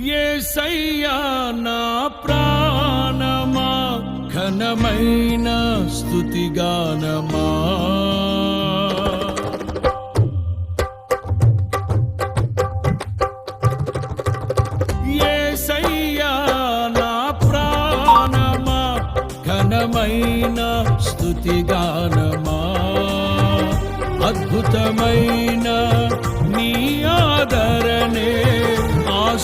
ఏసయ్యా నా ప్రాణమా ఘనమైన స్థుతిగానమా. ఏసయ్యా నా ప్రాణమా ఘనమైన స్థుతిగానమా. అద్భుతమైన